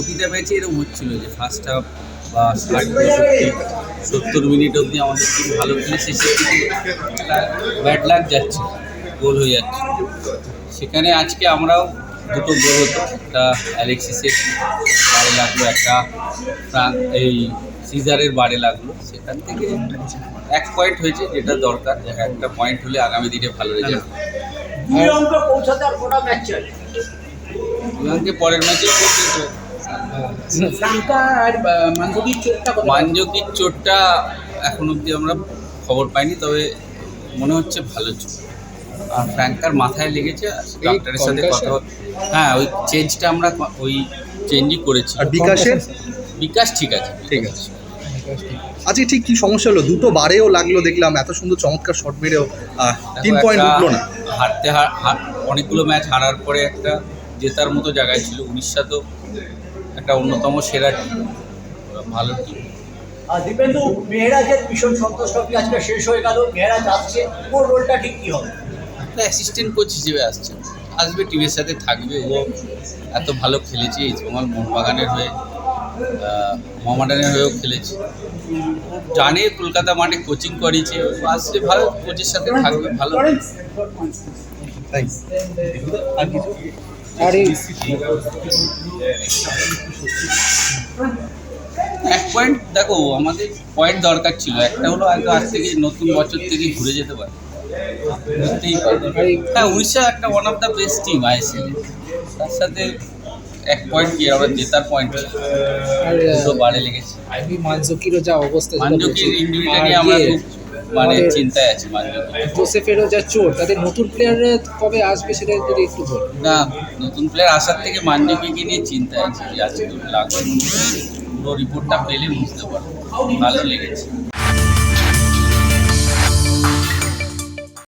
প্রতিটা ম্যাচে এরকম হচ্ছিল যে ফার্স্ট হাফ বা ষাট সত্তর মিনিট অবধি আমাদের খুব ভালো খেলে শেষের দিকে ব্যাট লাগ যাচ্ছে গোল হয়ে যাচ্ছে। সেখানে আজকে আমরাও দুটো গোল হতো একটা অ্যালেক্সিসের বারে লাগল একটা এই সিজারের বারে লাগল। সেখান থেকে এক পয়েন্ট হয়েছে যেটা দরকার একটা পয়েন্ট হলে আগামী দিনে ভালো রেজাল্ট দুই অঙ্ক পৌঁছাতে আর ম্যাচ চাই পরের ম্যাচে আর মানজুকির চোটটা এখন অবধি আমরা খবর পাইনি তবে মনে হচ্ছে ভালো চোট। আর ফ্র্যাঙ্কার মাথায় লেগেছে ডাক্তারের সাথে কথা হ্যাঁ ওই চেঞ্জটা আমরা ওই চেঞ্জই করেছি। আর বিকাশের? বিকাশ ঠিক আছে। ঠিক আছে। আজকে ঠিক কি সমস্যা হলো? দুটো বারেও লাগল দেখলাম এত সুন্দর চমৎকার শট মেরেও। তিন পয়েন্ট উঠল না। হারতে হার হার- অনেকগুলো ম্যাচ হারার পরে একটা জেতার মতো জায়গায় ছিল উড়িষ্যা তো। একটা অন্যতম সেরা টিম ভালো টিম আর দীপেন্দু মেহরাজের ভীষণ সন্তোষ ট্রফি আজকে শেষ হয়ে গেল। মেহরাজ আসছে। ওর রোলটা ঠিক কি হবে? একটা অ্যাসিস্ট্যান্ট কোচ হিসেবে আসছে। আসবে টিমের সাথে থাকবে। ও এত ভালো খেলেছে। ইসমল মোহনবাগানের হয়ে মোহামেডানের হয়েও খেলেছে। জানে কলকাতা মাঠে কোচিং করেছে। ও আসলে ভালো কোচের সাথে থাকবে ভালো। থ্যাংকস আর এক পয়েন্ট দেখো আমাদের পয়েন্ট দরকার ছিল। একটা হলো হয়তো আজ থেকে নতুন বছর থেকে ঘুরে যেতে পারে। বুঝতেই পারবে হ্যাঁ উড়িষ্যা একটা one of the best team ISL তার সাথে এক পয়েন্ট কি আমরা জেতার পয়েন্ট দুটো বারে লেগেছে। মানজুকিরও যা অবস্থা মানজুকির ইঞ্জুরিটা নিয়ে আমরা খুব মানে চিন্তায় আছি জোসেফেরও যা চোট তাদের নতুন প্লেয়াররা কবে আসবে সেটা যদি একটু বল। না নতুন প্লেয়ার আসার থেকে মানজুকিকে নিয়ে চিন্তায় আছে যে আজকে লাগবে পুরো রিপোর্টটা পেলে বুঝতে পারব। ভালো লেগেছে।